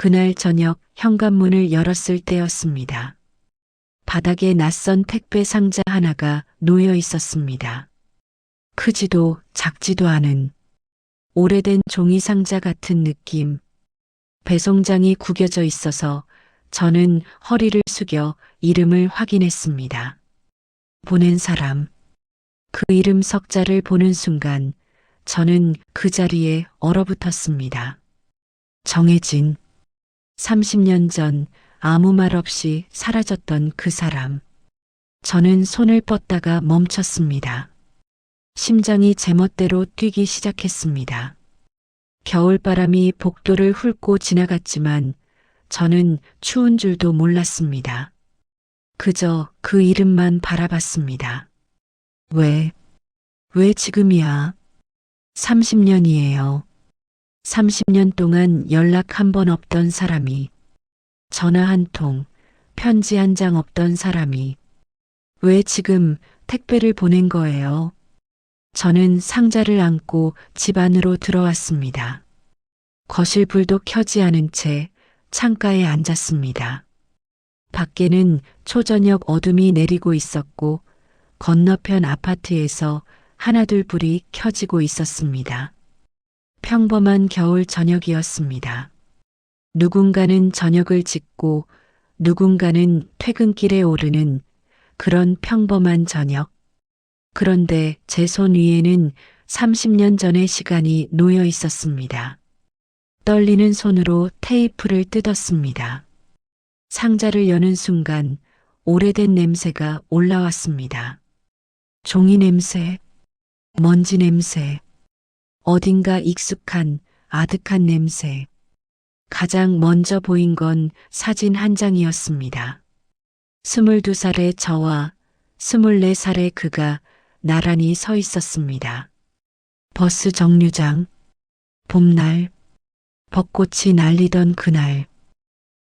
그날 저녁 현관문을 열었을 때였습니다. 바닥에 낯선 택배 상자 하나가 놓여 있었습니다. 크지도 작지도 않은 오래된 종이 상자 같은 느낌. 배송장이 구겨져 있어서 저는 허리를 숙여 이름을 확인했습니다. 보낸 사람. 그 이름 석자를 보는 순간 저는 그 자리에 얼어붙었습니다. 정해진 30년 전 아무 말 없이 사라졌던 그 사람. 저는 손을 뻗다가 멈췄습니다. 심장이 제멋대로 뛰기 시작했습니다. 겨울바람이 복도를 훑고 지나갔지만 저는 추운 줄도 몰랐습니다. 그저 그 이름만 바라봤습니다. 왜, 왜 지금이야? 30년이에요. 30년 동안 연락 한 번 없던 사람이, 전화 한 통, 편지 한 장 없던 사람이, 왜 지금 택배를 보낸 거예요? 저는 상자를 안고 집 안으로 들어왔습니다. 거실 불도 켜지 않은 채 창가에 앉았습니다. 밖에는 초저녁 어둠이 내리고 있었고 건너편 아파트에서 하나둘 불이 켜지고 있었습니다. 평범한 겨울 저녁이었습니다. 누군가는 저녁을 짓고 누군가는 퇴근길에 오르는 그런 평범한 저녁. 그런데 제 손 위에는 30년 전의 시간이 놓여 있었습니다. 떨리는 손으로 테이프를 뜯었습니다. 상자를 여는 순간 오래된 냄새가 올라왔습니다. 종이 냄새, 먼지 냄새, 어딘가 익숙한 아득한 냄새. 가장 먼저 보인 건 사진 한 장이었습니다. 22살의 저와 24살의 그가 나란히 서 있었습니다. 버스 정류장, 봄날, 벚꽃이 날리던 그날,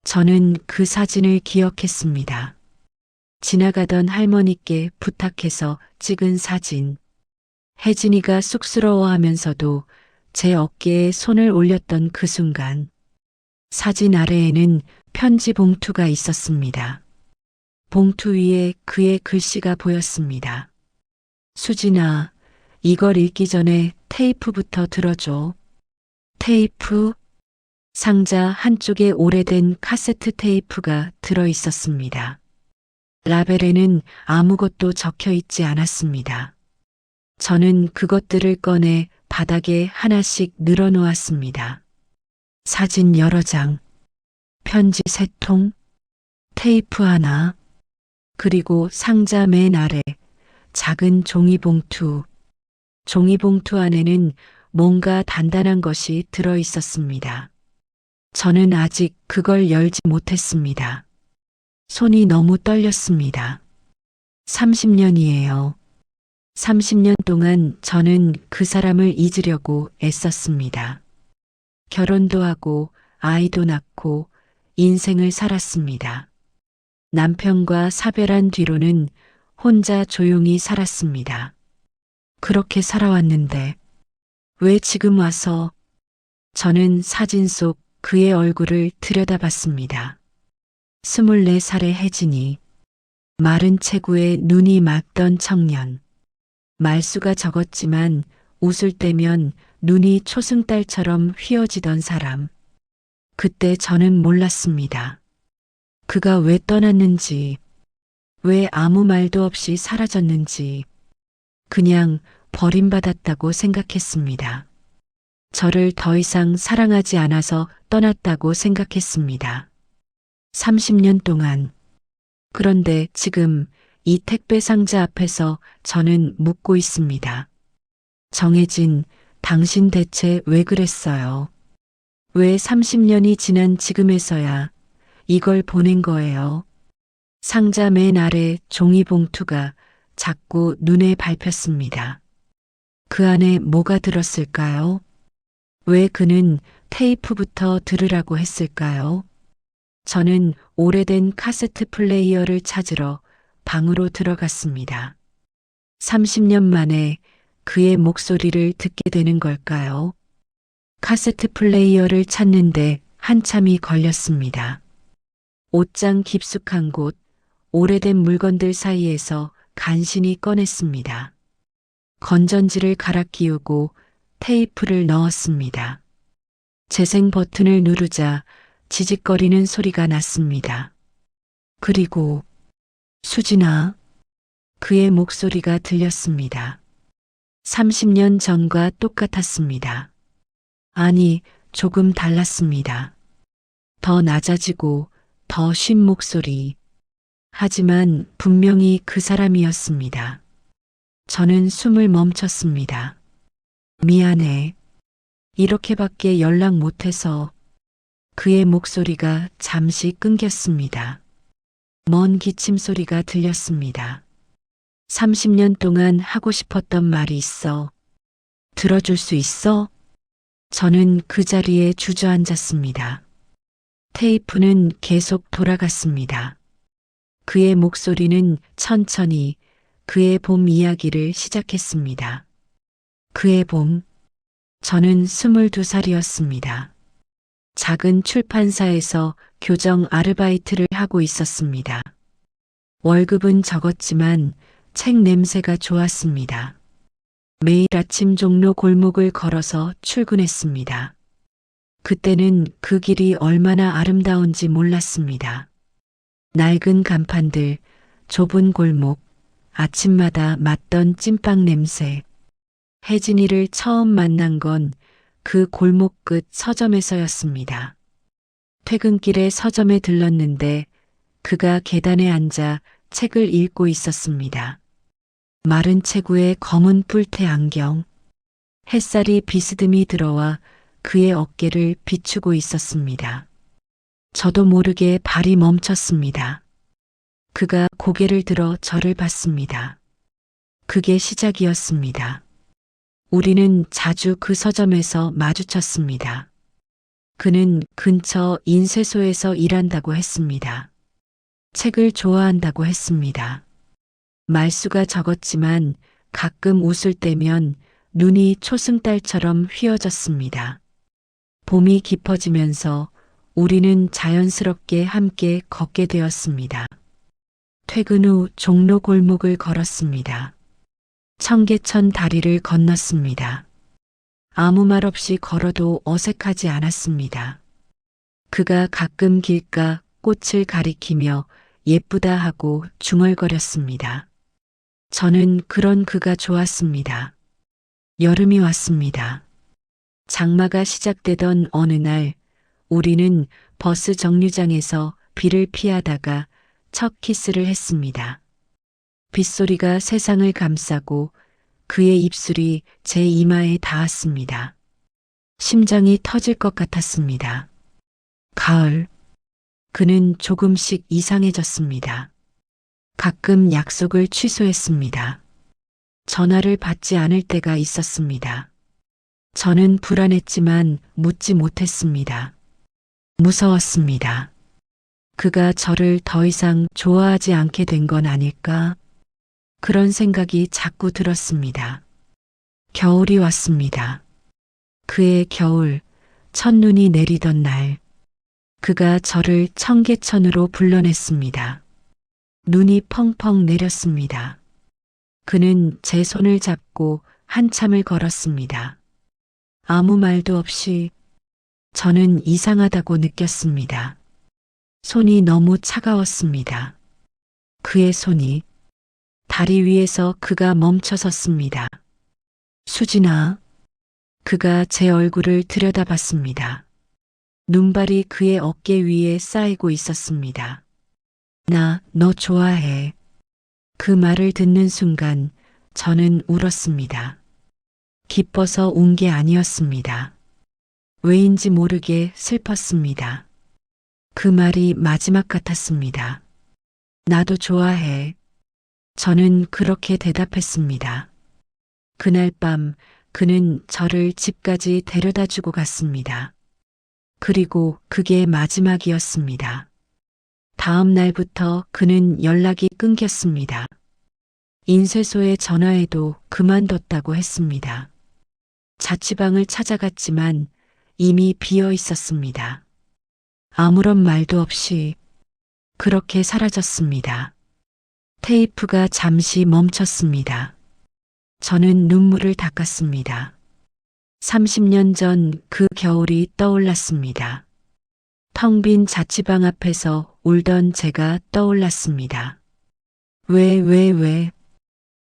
저는 그 사진을 기억했습니다. 지나가던 할머니께 부탁해서 찍은 사진. 혜진이가 쑥스러워하면서도 제 어깨에 손을 올렸던 그 순간, 사진 아래에는 편지 봉투가 있었습니다. 봉투 위에 그의 글씨가 보였습니다. 수진아, 이걸 읽기 전에 테이프부터 들어줘. 테이프? 상자 한쪽에 오래된 카세트 테이프가 들어 있었습니다. 라벨에는 아무것도 적혀 있지 않았습니다. 저는 그것들을 꺼내 바닥에 하나씩 늘어놓았습니다. 사진 여러 장, 편지 세 통, 테이프 하나, 그리고 상자 맨 아래 작은 종이봉투. 종이봉투 안에는 뭔가 단단한 것이 들어 있었습니다. 저는 아직 그걸 열지 못했습니다. 손이 너무 떨렸습니다. 30년이에요. 30년 동안 저는 그 사람을 잊으려고 애썼습니다. 결혼도 하고 아이도 낳고 인생을 살았습니다. 남편과 사별한 뒤로는 혼자 조용히 살았습니다. 그렇게 살아왔는데 왜 지금 와서 저는 사진 속 그의 얼굴을 들여다봤습니다. 24살의 혜진이 마른 체구에 눈이 맑던 청년. 말수가 적었지만 웃을 때면 눈이 초승달처럼 휘어지던 사람. 그때 저는 몰랐습니다. 그가 왜 떠났는지, 왜 아무 말도 없이 사라졌는지, 그냥 버림받았다고 생각했습니다. 저를 더 이상 사랑하지 않아서 떠났다고 생각했습니다. 30년 동안. 그런데 지금 이 택배 상자 앞에서 저는 묻고 있습니다. 정해진 당신 대체 왜 그랬어요? 왜 30년이 지난 지금에서야 이걸 보낸 거예요? 상자 맨 아래 종이 봉투가 자꾸 눈에 밟혔습니다. 그 안에 뭐가 들었을까요? 왜 그는 테이프부터 들으라고 했을까요? 저는 오래된 카세트 플레이어를 찾으러 방으로 들어갔습니다. 30년 만에 그의 목소리를 듣게 되는 걸까요? 카세트 플레이어를 찾는데 한참이 걸렸습니다. 옷장 깊숙한 곳, 오래된 물건들 사이에서 간신히 꺼냈습니다. 건전지를 갈아 끼우고 테이프를 넣었습니다. 재생 버튼을 누르자 지직거리는 소리가 났습니다. 그리고 수진아 그의 목소리가 들렸습니다. 30년 전과 똑같았습니다. 아니, 조금 달랐습니다. 더 낮아지고 더 쉰 목소리. 하지만 분명히 그 사람이었습니다. 저는 숨을 멈췄습니다. 미안해. 이렇게밖에 연락 못해서 그의 목소리가 잠시 끊겼습니다. 먼 기침 소리가 들렸습니다. 30년 동안 하고 싶었던 말이 있어. 들어줄 수 있어? 저는 그 자리에 주저앉았습니다. 테이프는 계속 돌아갔습니다. 그의 목소리는 천천히 그의 봄 이야기를 시작했습니다. 그의 봄. 저는 22살이었습니다. 작은 출판사에서 교정 아르바이트를 하고 있었습니다. 월급은 적었지만 책 냄새가 좋았습니다. 매일 아침 종로 골목을 걸어서 출근했습니다. 그때는 그 길이 얼마나 아름다운지 몰랐습니다. 낡은 간판들, 좁은 골목, 아침마다 맡던 찐빵 냄새. 혜진이를 처음 만난 건 그 골목 끝 서점에서였습니다. 퇴근길에 서점에 들렀는데 그가 계단에 앉아 책을 읽고 있었습니다. 마른 체구에 검은 뿔테 안경. 햇살이 비스듬히 들어와 그의 어깨를 비추고 있었습니다. 저도 모르게 발이 멈췄습니다. 그가 고개를 들어 저를 봤습니다. 그게 시작이었습니다. 우리는 자주 그 서점에서 마주쳤습니다. 그는 근처 인쇄소에서 일한다고 했습니다. 책을 좋아한다고 했습니다. 말수가 적었지만 가끔 웃을 때면 눈이 초승달처럼 휘어졌습니다. 봄이 깊어지면서 우리는 자연스럽게 함께 걷게 되었습니다. 퇴근 후 종로 골목을 걸었습니다. 청계천 다리를 건넜습니다. 아무 말 없이 걸어도 어색하지 않았습니다. 그가 가끔 길가 꽃을 가리키며 예쁘다 하고 중얼거렸습니다. 저는 그런 그가 좋았습니다. 여름이 왔습니다. 장마가 시작되던 어느 날 우리는 버스 정류장에서 비를 피하다가 첫 키스를 했습니다. 빗소리가 세상을 감싸고 그의 입술이 제 이마에 닿았습니다. 심장이 터질 것 같았습니다. 가을. 그는 조금씩 이상해졌습니다. 가끔 약속을 취소했습니다. 전화를 받지 않을 때가 있었습니다. 저는 불안했지만 묻지 못했습니다. 무서웠습니다. 그가 저를 더 이상 좋아하지 않게 된 건 아닐까? 그런 생각이 자꾸 들었습니다. 겨울이 왔습니다. 그의 겨울, 첫눈이 내리던 날, 그가 저를 청계천으로 불러냈습니다. 눈이 펑펑 내렸습니다. 그는 제 손을 잡고 한참을 걸었습니다. 아무 말도 없이 저는 이상하다고 느꼈습니다. 손이 너무 차가웠습니다. 그의 손이 다리 위에서 그가 멈춰 섰습니다. 수진아. 그가 제 얼굴을 들여다봤습니다. 눈발이 그의 어깨 위에 쌓이고 있었습니다. 나 너 좋아해. 그 말을 듣는 순간 저는 울었습니다. 기뻐서 운 게 아니었습니다. 왜인지 모르게 슬펐습니다. 그 말이 마지막 같았습니다. 나도 좋아해. 저는 그렇게 대답했습니다. 그날 밤 그는 저를 집까지 데려다 주고 갔습니다. 그리고 그게 마지막이었습니다. 다음 날부터 그는 연락이 끊겼습니다. 인쇄소에 전화해도 그만뒀다고 했습니다. 자취방을 찾아갔지만 이미 비어 있었습니다. 아무런 말도 없이 그렇게 사라졌습니다. 테이프가 잠시 멈췄습니다. 저는 눈물을 닦았습니다. 30년 전 그 겨울이 떠올랐습니다. 텅 빈 자취방 앞에서 울던 제가 떠올랐습니다. 왜, 왜, 왜.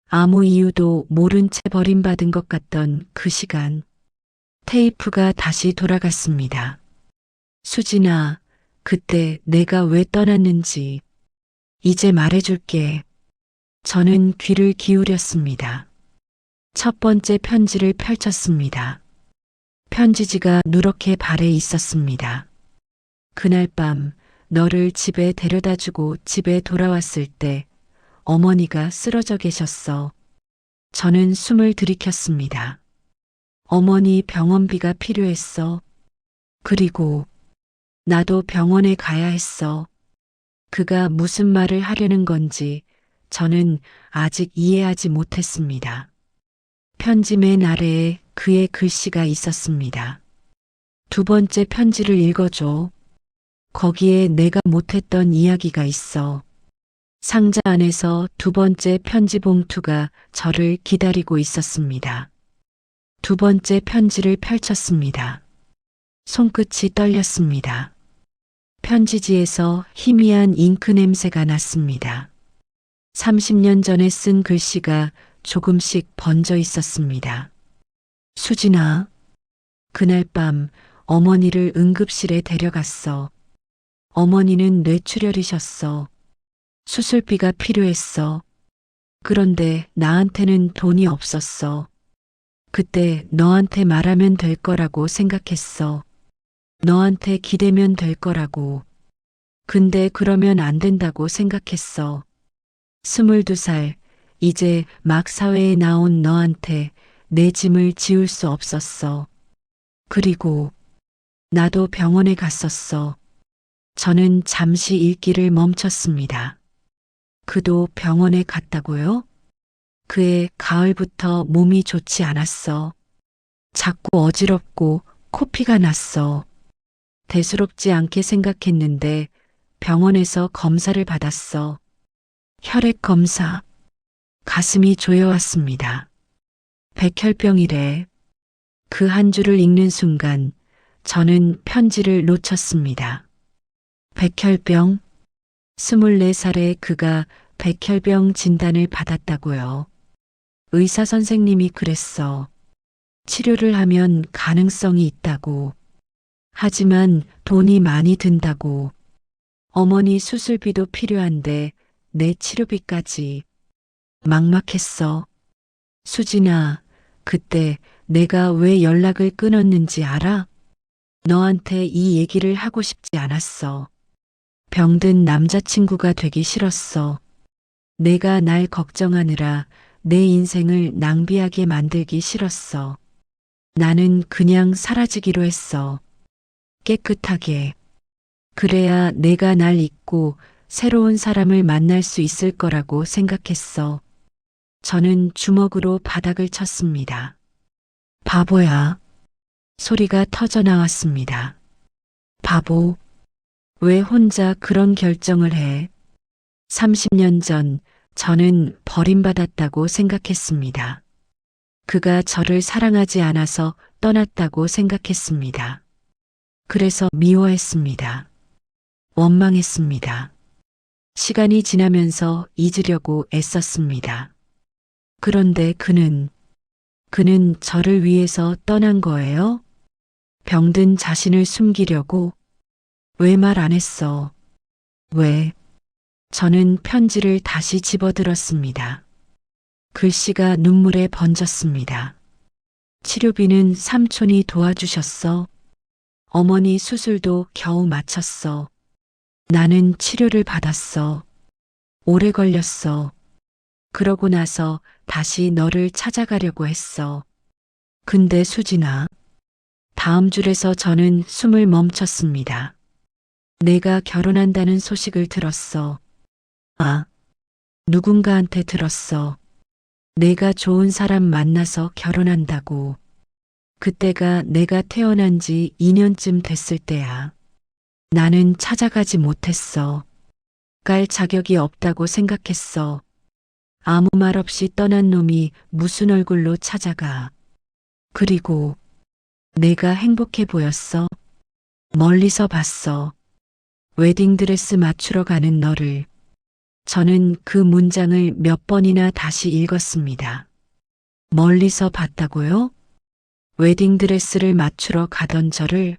아무 이유도 모른 채 버림받은 것 같던 그 시간. 테이프가 다시 돌아갔습니다. 수진아, 그때 내가 왜 떠났는지 이제 말해줄게. 저는 귀를 기울였습니다. 첫 번째 편지를 펼쳤습니다. 편지지가 누렇게 발에 있었습니다. 그날 밤 너를 집에 데려다 주고 집에 돌아왔을 때 어머니가 쓰러져 계셨어. 저는 숨을 들이켰습니다. 어머니 병원비가 필요했어. 그리고 나도 병원에 가야 했어. 그가 무슨 말을 하려는 건지 저는 아직 이해하지 못했습니다. 편지 맨 아래에 그의 글씨가 있었습니다. 두 번째 편지를 읽어줘. 거기에 내가 못했던 이야기가 있어. 상자 안에서 두 번째 편지 봉투가 저를 기다리고 있었습니다. 두 번째 편지를 펼쳤습니다. 손끝이 떨렸습니다. 편지지에서 희미한 잉크 냄새가 났습니다. 30년 전에 쓴 글씨가 조금씩 번져 있었습니다. 수진아, 그날 밤 어머니를 응급실에 데려갔어. 어머니는 뇌출혈이셨어. 수술비가 필요했어. 그런데 나한테는 돈이 없었어. 그때 너한테 말하면 될 거라고 생각했어. 너한테 기대면 될 거라고. 근데 그러면 안 된다고 생각했어. 스물두 살, 이제 막 사회에 나온 너한테 내 짐을 지울 수 없었어. 그리고 나도 병원에 갔었어. 저는 잠시 읽기를 멈췄습니다. 그도 병원에 갔다고요? 그의 가을부터 몸이 좋지 않았어. 자꾸 어지럽고 코피가 났어. 대수롭지 않게 생각했는데 병원에서 검사를 받았어. 혈액 검사. 가슴이 조여왔습니다. 백혈병이래. 그 한 줄을 읽는 순간 저는 편지를 놓쳤습니다. 백혈병. 24살에 그가 백혈병 진단을 받았다고요. 의사 선생님이 그랬어. 치료를 하면 가능성이 있다고. 하지만 돈이 많이 든다고. 어머니 수술비도 필요한데 내 치료비까지. 막막했어. 수진아, 그때 내가 왜 연락을 끊었는지 알아? 너한테 이 얘기를 하고 싶지 않았어. 병든 남자친구가 되기 싫었어. 내가 날 걱정하느라 내 인생을 낭비하게 만들기 싫었어. 나는 그냥 사라지기로 했어. 깨끗하게. 그래야 내가 날 잊고 새로운 사람을 만날 수 있을 거라고 생각했어. 저는 주먹으로 바닥을 쳤습니다. 바보야. 소리가 터져 나왔습니다. 바보. 왜 혼자 그런 결정을 해? 30년 전 저는 버림받았다고 생각했습니다. 그가 저를 사랑하지 않아서 떠났다고 생각했습니다. 그래서 미워했습니다. 원망했습니다. 시간이 지나면서 잊으려고 애썼습니다. 그런데 그는, 그는 저를 위해서 떠난 거예요? 병든 자신을 숨기려고? 왜 말 안 했어? 왜? 저는 편지를 다시 집어들었습니다. 글씨가 눈물에 번졌습니다. 치료비는 삼촌이 도와주셨어. 어머니 수술도 겨우 마쳤어. 나는 치료를 받았어. 오래 걸렸어. 그러고 나서 다시 너를 찾아가려고 했어. 근데 수진아. 다음 줄에서 저는 숨을 멈췄습니다. 내가 결혼한다는 소식을 들었어. 아, 누군가한테 들었어. 내가 좋은 사람 만나서 결혼한다고. 그때가 내가 태어난 지 2년쯤 됐을 때야. 나는 찾아가지 못했어. 깔 자격이 없다고 생각했어. 아무 말 없이 떠난 놈이 무슨 얼굴로 찾아가. 그리고 내가 행복해 보였어. 멀리서 봤어. 웨딩드레스 맞추러 가는 너를. 저는 그 문장을 몇 번이나 다시 읽었습니다. 멀리서 봤다고요? 웨딩드레스를 맞추러 가던 저를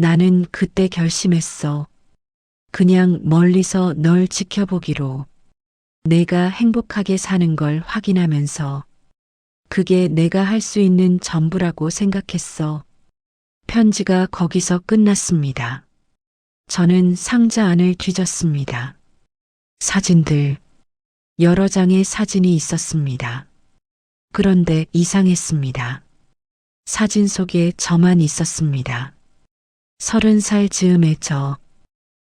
나는 그때 결심했어. 그냥 멀리서 널 지켜보기로. 내가 행복하게 사는 걸 확인하면서 그게 내가 할 수 있는 전부라고 생각했어. 편지가 거기서 끝났습니다. 저는 상자 안을 뒤졌습니다. 사진들, 여러 장의 사진이 있었습니다. 그런데 이상했습니다. 사진 속에 저만 있었습니다. 서른 살 즈음의 저,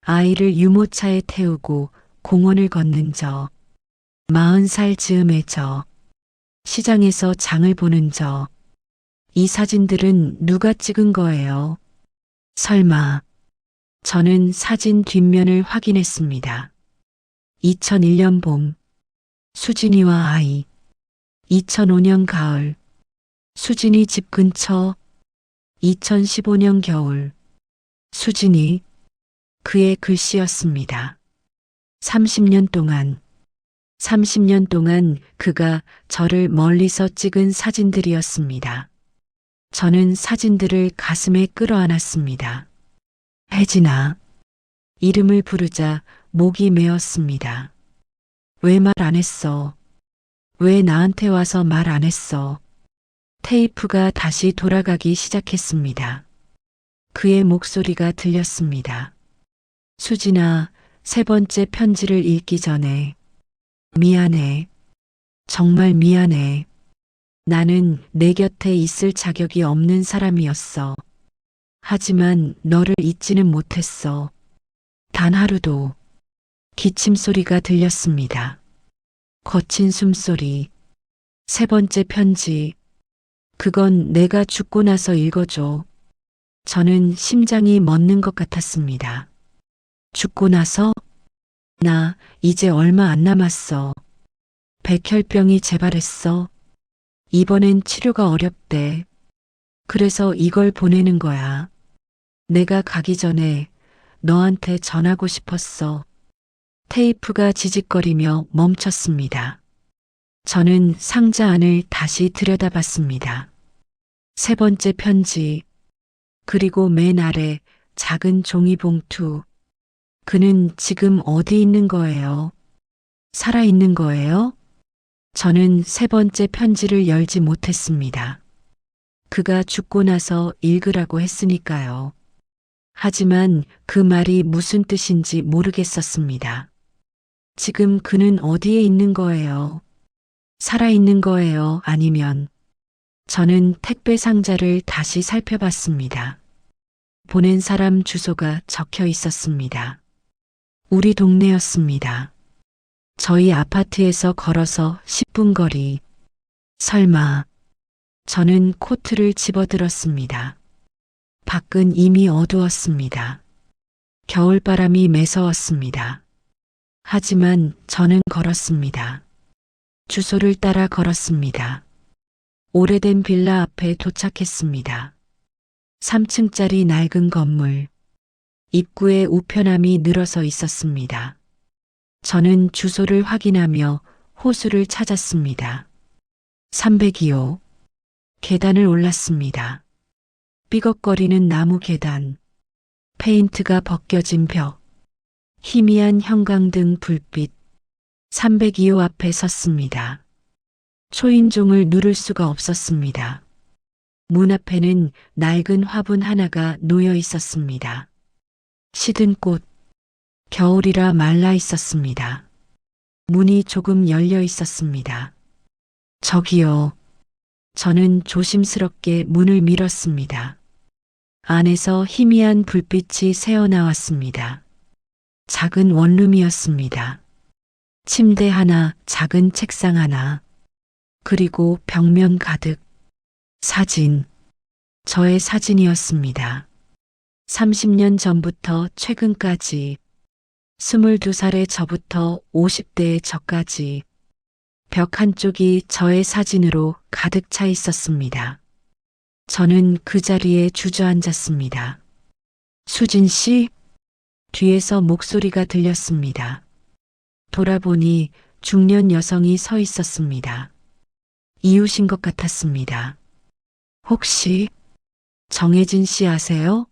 아이를 유모차에 태우고 공원을 걷는 저, 마흔 살 즈음의 저, 시장에서 장을 보는 저, 이 사진들은 누가 찍은 거예요? 설마, 저는 사진 뒷면을 확인했습니다. 2001년 봄, 수진이와 아이, 2005년 가을, 수진이 집 근처, 2015년 겨울, 수진이, 그의 글씨였습니다. 30년 동안, 30년 동안 그가 저를 멀리서 찍은 사진들이었습니다. 저는 사진들을 가슴에 끌어안았습니다. 혜진아. 이름을 부르자 목이 메었습니다. 왜 말 안 했어? 왜 나한테 와서 말 안 했어? 테이프가 다시 돌아가기 시작했습니다. 그의 목소리가 들렸습니다. 수진아, 세 번째 편지를 읽기 전에 미안해. 정말 미안해. 나는 내 곁에 있을 자격이 없는 사람이었어. 하지만 너를 잊지는 못했어. 단 하루도 기침 소리가 들렸습니다. 거친 숨소리. 세 번째 편지. 그건 내가 죽고 나서 읽어줘. 저는 심장이 멎는 것 같았습니다. 죽고 나서? 나 이제 얼마 안 남았어. 백혈병이 재발했어. 이번엔 치료가 어렵대. 그래서 이걸 보내는 거야. 내가 가기 전에 너한테 전하고 싶었어. 테이프가 지직거리며 멈췄습니다. 저는 상자 안을 다시 들여다봤습니다. 세 번째 편지, 그리고 맨 아래 작은 종이 봉투. 그는 지금 어디 있는 거예요? 살아 있는 거예요? 저는 세 번째 편지를 열지 못했습니다. 그가 죽고 나서 읽으라고 했으니까요. 하지만 그 말이 무슨 뜻인지 모르겠었습니다. 지금 그는 어디에 있는 거예요? 살아있는 거예요? 아니면 저는 택배 상자를 다시 살펴봤습니다. 보낸 사람 주소가 적혀 있었습니다. 우리 동네였습니다. 저희 아파트에서 걸어서 10분 거리. 설마, 저는 코트를 집어들었습니다. 밖은 이미 어두웠습니다. 겨울바람이 매서웠습니다. 하지만 저는 걸었습니다. 주소를 따라 걸었습니다. 오래된 빌라 앞에 도착했습니다. 3층짜리 낡은 건물. 입구에 우편함이 늘어서 있었습니다. 저는 주소를 확인하며 호수를 찾았습니다. 302호. 계단을 올랐습니다. 삐걱거리는 나무 계단. 페인트가 벗겨진 벽. 희미한 형광등 불빛. 302호 앞에 섰습니다. 초인종을 누를 수가 없었습니다. 문 앞에는 낡은 화분 하나가 놓여 있었습니다. 시든 꽃, 겨울이라 말라 있었습니다. 문이 조금 열려 있었습니다. 저기요. 저는 조심스럽게 문을 밀었습니다. 안에서 희미한 불빛이 새어나왔습니다. 작은 원룸이었습니다. 침대 하나, 작은 책상 하나, 그리고 벽면 가득 사진, 저의 사진이었습니다. 30년 전부터 최근까지 22살의 저부터 50대의 저까지 벽 한쪽이 저의 사진으로 가득 차 있었습니다. 저는 그 자리에 주저앉았습니다. 수진 씨? 뒤에서 목소리가 들렸습니다. 돌아보니 중년 여성이 서 있었습니다. 이웃인 것 같았습니다. 혹시 정혜진 씨 아세요?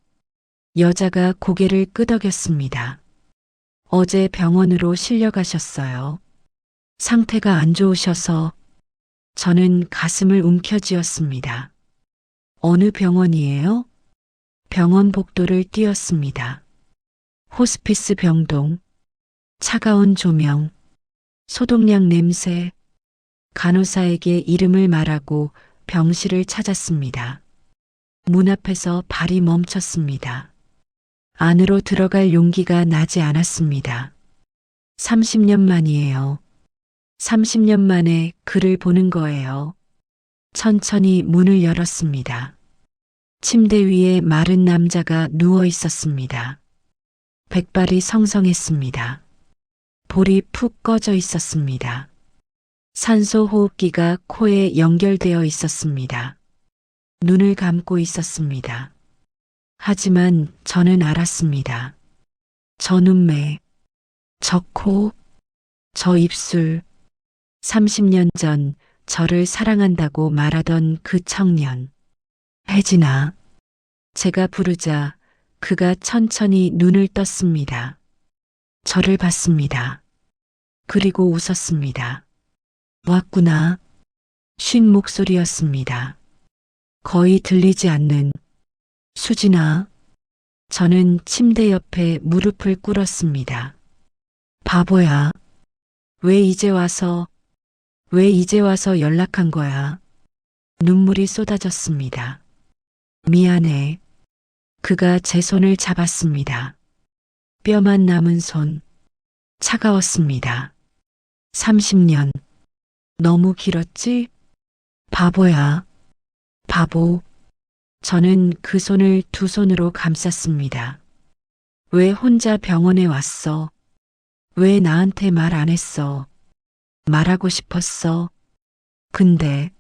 여자가 고개를 끄덕였습니다. 어제 병원으로 실려가셨어요. 상태가 안 좋으셔서 저는 가슴을 움켜쥐었습니다. 어느 병원이에요? 병원 복도를 뛰었습니다. 호스피스 병동, 차가운 조명, 소독약 냄새, 간호사에게 이름을 말하고 병실을 찾았습니다. 문 앞에서 발이 멈췄습니다. 안으로 들어갈 용기가 나지 않았습니다. 30년 만이에요. 30년 만에 그를 보는 거예요. 천천히 문을 열었습니다. 침대 위에 마른 남자가 누워 있었습니다. 백발이 성성했습니다. 볼이 푹 꺼져 있었습니다. 산소 호흡기가 코에 연결되어 있었습니다. 눈을 감고 있었습니다. 하지만 저는 알았습니다. 저 눈매, 저 코, 저 입술, 30년 전 저를 사랑한다고 말하던 그 청년. 혜진아. 제가 부르자 그가 천천히 눈을 떴습니다. 저를 봤습니다. 그리고 웃었습니다. 왔구나. 쉰 목소리였습니다. 거의 들리지 않는 수진아. 저는 침대 옆에 무릎을 꿇었습니다. 바보야. 왜 이제 와서, 왜 이제 와서 연락한 거야? 눈물이 쏟아졌습니다. 미안해. 그가 제 손을 잡았습니다. 뼈만 남은 손. 차가웠습니다. 30년. 너무 길었지? 바보야. 바보. 저는 그 손을 두 손으로 감쌌습니다. 왜 혼자 병원에 왔어? 왜 나한테 말 안 했어? 말하고 싶었어. 근데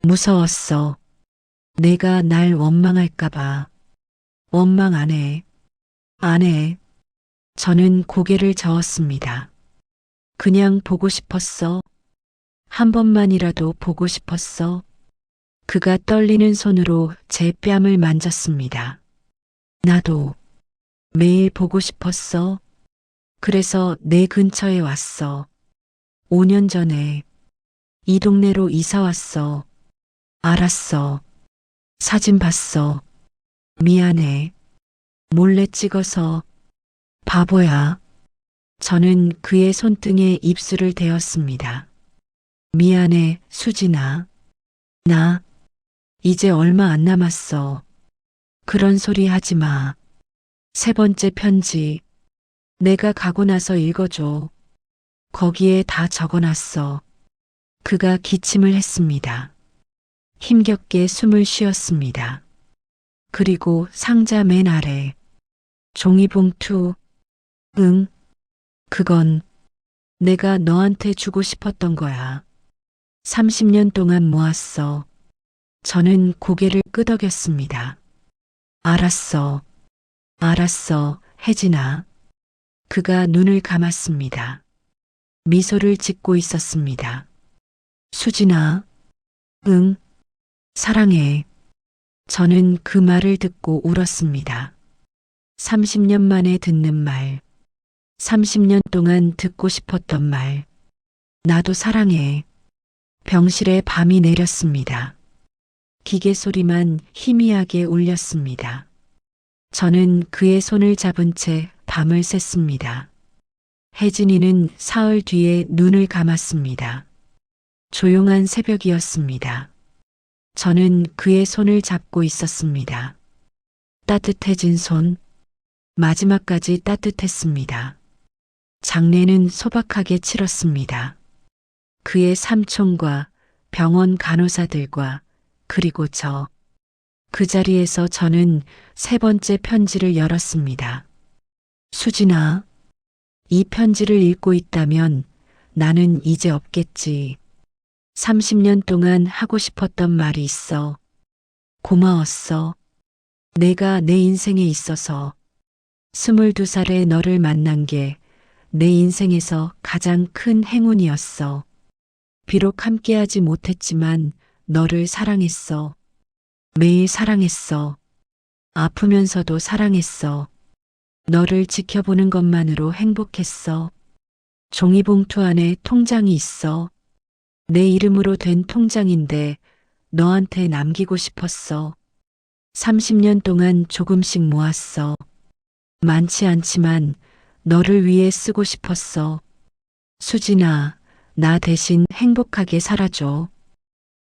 무서웠어. 내가 날 원망할까봐. 원망 안 해. 안 해. 저는 고개를 저었습니다. 그냥 보고 싶었어. 한 번만이라도 보고 싶었어. 그가 떨리는 손으로 제 뺨을 만졌습니다. 나도 매일 보고 싶었어. 그래서 내 근처에 왔어. 5년 전에 이 동네로 이사 왔어. 알았어. 사진 봤어. 미안해. 몰래 찍어서 바보야. 저는 그의 손등에 입술을 대었습니다. 미안해, 수진아. 나 이제 얼마 안 남았어. 그런 소리 하지 마. 세 번째 편지. 내가 가고 나서 읽어줘. 거기에 다 적어놨어. 그가 기침을 했습니다. 힘겹게 숨을 쉬었습니다. 그리고 상자 맨 아래 종이봉투. 응. 그건 내가 너한테 주고 싶었던 거야. 30년 동안 모았어. 저는 고개를 끄덕였습니다. 알았어. 알았어, 혜진아. 그가 눈을 감았습니다. 미소를 짓고 있었습니다. 수진아. 응. 사랑해. 저는 그 말을 듣고 울었습니다. 30년 만에 듣는 말. 30년 동안 듣고 싶었던 말. 나도 사랑해. 병실에 밤이 내렸습니다. 기계 소리만 희미하게 울렸습니다. 저는 그의 손을 잡은 채 밤을 샜습니다. 혜진이는 사흘 뒤에 눈을 감았습니다. 조용한 새벽이었습니다. 저는 그의 손을 잡고 있었습니다. 따뜻해진 손, 마지막까지 따뜻했습니다. 장례는 소박하게 치렀습니다. 그의 삼촌과 병원 간호사들과 그리고 저 그 자리에서 저는 세 번째 편지를 열었습니다. 수진아, 이 편지를 읽고 있다면 나는 이제 없겠지. 30년 동안 하고 싶었던 말이 있어. 고마웠어. 내가 내 인생에 있어서 22살에 너를 만난 게 내 인생에서 가장 큰 행운이었어. 비록 함께하지 못했지만 너를 사랑했어. 매일 사랑했어. 아프면서도 사랑했어. 너를 지켜보는 것만으로 행복했어. 종이봉투 안에 통장이 있어. 내 이름으로 된 통장인데 너한테 남기고 싶었어. 30년 동안 조금씩 모았어. 많지 않지만 너를 위해 쓰고 싶었어. 수진아, 나 대신 행복하게 살아줘.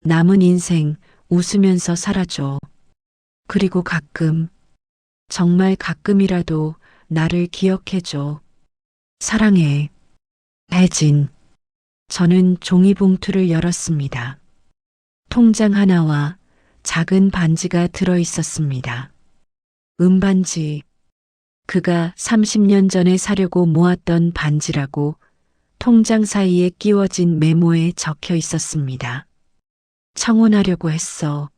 남은 인생 웃으면서 살아줘. 그리고 가끔, 정말 가끔이라도 나를 기억해줘. 사랑해. 혜진. 저는 종이봉투를 열었습니다. 통장 하나와 작은 반지가 들어 있었습니다. 은반지. 그가 30년 전에 사려고 모았던 반지라고 통장 사이에 끼워진 메모에 적혀 있었습니다. 청혼하려고 했어.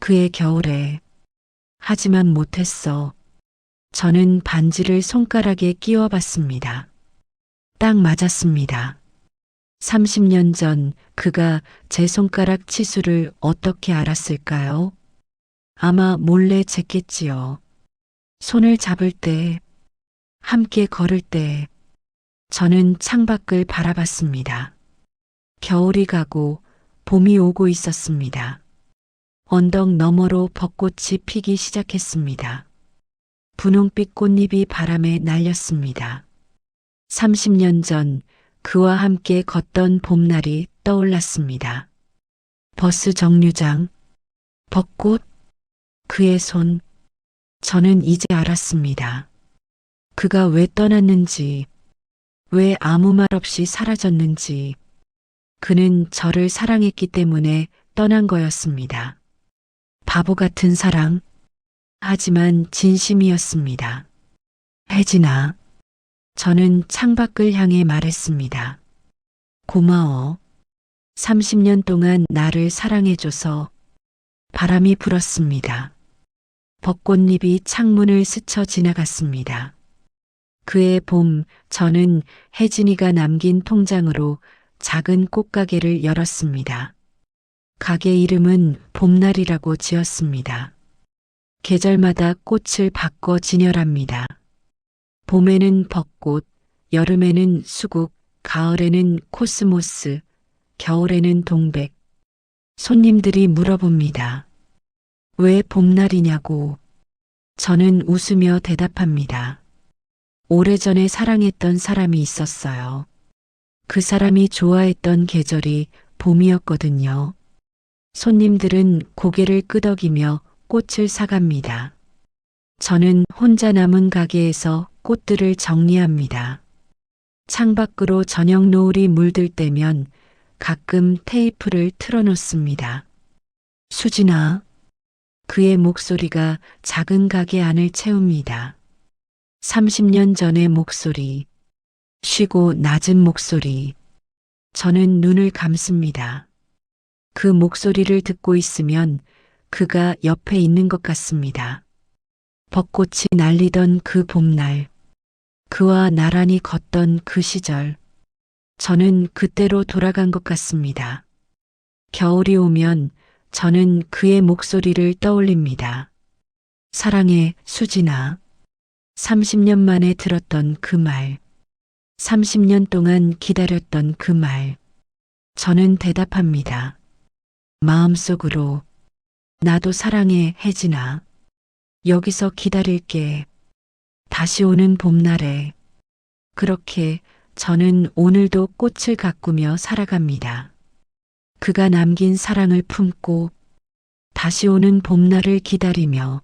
그의 겨울에. 하지만 못했어. 저는 반지를 손가락에 끼워 봤습니다. 딱 맞았습니다. 30년 전 그가 제 손가락 치수를 어떻게 알았을까요? 아마 몰래 쟀겠지요. 손을 잡을 때, 함께 걸을 때, 저는 창밖을 바라봤습니다. 겨울이 가고 봄이 오고 있었습니다. 언덕 너머로 벚꽃이 피기 시작했습니다. 분홍빛 꽃잎이 바람에 날렸습니다. 30년 전 그와 함께 걷던 봄날이 떠올랐습니다. 버스 정류장, 벚꽃, 그의 손, 저는 이제 알았습니다. 그가 왜 떠났는지, 왜 아무 말 없이 사라졌는지, 그는 저를 사랑했기 때문에 떠난 거였습니다. 바보 같은 사랑, 하지만 진심이었습니다. 혜진아, 저는 창밖을 향해 말했습니다. 고마워. 30년 동안 나를 사랑해줘서 바람이 불었습니다. 벚꽃잎이 창문을 스쳐 지나갔습니다. 그의 봄, 저는 혜진이가 남긴 통장으로 작은 꽃가게를 열었습니다. 가게 이름은 봄날이라고 지었습니다. 계절마다 꽃을 바꿔 진열합니다. 봄에는 벚꽃, 여름에는 수국, 가을에는 코스모스, 겨울에는 동백. 손님들이 물어봅니다. 왜 봄날이냐고. 저는 웃으며 대답합니다. 오래전에 사랑했던 사람이 있었어요. 그 사람이 좋아했던 계절이 봄이었거든요. 손님들은 고개를 끄덕이며 꽃을 사갑니다. 저는 혼자 남은 가게에서 꽃들을 정리합니다. 창밖으로 저녁 노을이 물들 때면 가끔 테이프를 틀어놓습니다. 수진아, 그의 목소리가 작은 가게 안을 채웁니다. 30년 전의 목소리, 쉬고 낮은 목소리. 저는 눈을 감습니다. 그 목소리를 듣고 있으면 그가 옆에 있는 것 같습니다. 벚꽃이 날리던 그 봄날, 그와 나란히 걷던 그 시절, 저는 그때로 돌아간 것 같습니다. 겨울이 오면 저는 그의 목소리를 떠올립니다. 사랑해, 수진아. 30년 만에 들었던 그 말. 30년 동안 기다렸던 그 말. 저는 대답합니다. 마음속으로 나도 사랑해 혜진아. 여기서 기다릴게. 다시 오는 봄날에. 그렇게 저는 오늘도 꽃을 가꾸며 살아갑니다. 그가 남긴 사랑을 품고 다시 오는 봄날을 기다리며